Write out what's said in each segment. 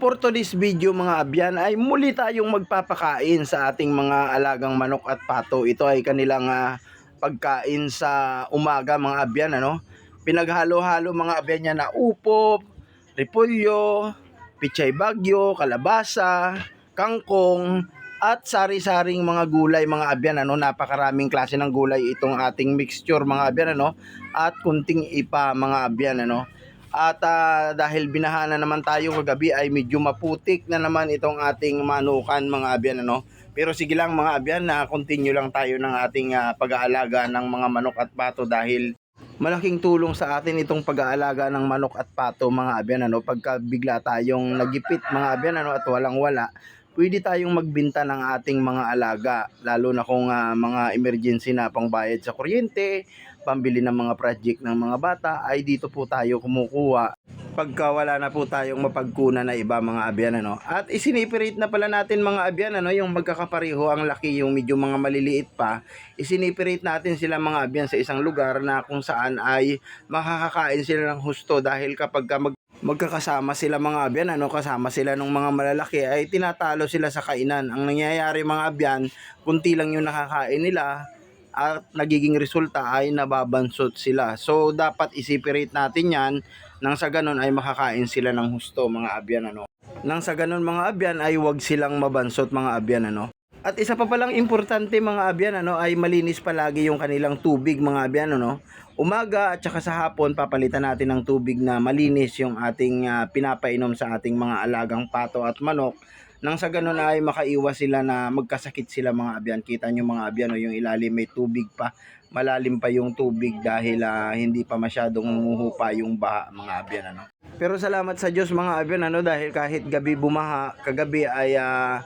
for today's video mga abyan ay muli tayong magpapakain sa ating mga alagang manok at pato. Ito ay kanilang ah, pagkain sa umaga mga abyan ano. Pinaghalo-halo mga abyan niya na upo, repolyo, pichay bagyo, kalabasa, kangkong, at sari-saring mga gulay mga abyan ano. Napakaraming klase ng gulay itong ating mixture mga abyan ano. At kunting ipa mga abyan ano. At ah, dahil binaha na naman tayo kagabi ay medyo maputik na naman itong ating manukan mga abyan ano. Pero sige lang mga abyan na continue lang tayo ng ating ah, pag-aalaga ng mga manok at pato dahil malaking tulong sa atin itong pag-aalaga ng manok at pato mga abyan ano. Pagka bigla tayong nagipit mga abyan ano at walang wala, pwede tayong magbenta ng ating mga alaga lalo na kung ah, mga emergency na pangbayad sa kuryente, pambili ng mga project ng mga bata ay dito po tayo kumukuha pagka wala na po tayong mapagkunan na iba mga abyan ano. At isiniperate na pala natin mga abyan ano, yung magkakapareho ang laki yung medyo mga maliliit pa. Isiniperate natin sila mga abyan sa isang lugar na kung saan ay makakakain sila ng husto dahil kapag ka mag magkakasama sila mga abyan ano kasama sila ng mga malalaki ay tinatalo sila sa kainan ang nangyayari mga abyan kunti lang yung nakakain nila at nagiging resulta ay nababansot sila. So dapat i-separate natin 'yan nang sa ganun ay makakain sila ng husto mga abyan ano. Nang sa ganun mga abyan ay wag silang mabansot mga abyan ano. At isa pa palang importante mga abyan ano ay malinis palagi yung kanilang tubig mga abyan ano. Umaga at saka sa hapon papalitan natin ng tubig na malinis yung ating ah, pinapainom sa ating mga alagang pato at manok nang sa ganun ay makaiwas sila na magkasakit sila mga abyan. Kita nyo mga abyan, no, yung ilalim may tubig pa. Malalim pa yung tubig dahil ah, hindi pa masyadong humuhupa yung baha mga abyan. Ano. Pero salamat sa Diyos mga abyan ano, dahil kahit gabi bumaha, kagabi ay ah,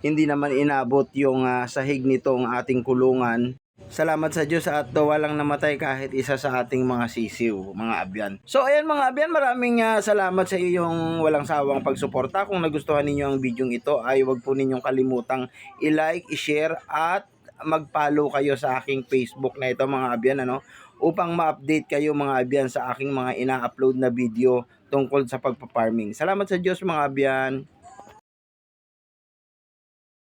hindi naman inabot yung ah, sahig nitong ating kulungan. Salamat sa Diyos at walang namatay kahit isa sa ating mga sisiw, mga abyan. So ayan mga abyan, maraming ah, salamat sa iyong walang sawang pagsuporta. Kung nagustuhan ninyo ang video ito ay wag po ninyong kalimutang i-like, i-share at mag-follow kayo sa aking Facebook na ito mga abyan ano upang ma-update kayo mga abyan sa aking mga ina-upload na video tungkol sa pagpa-farming. Salamat sa Diyos mga abyan.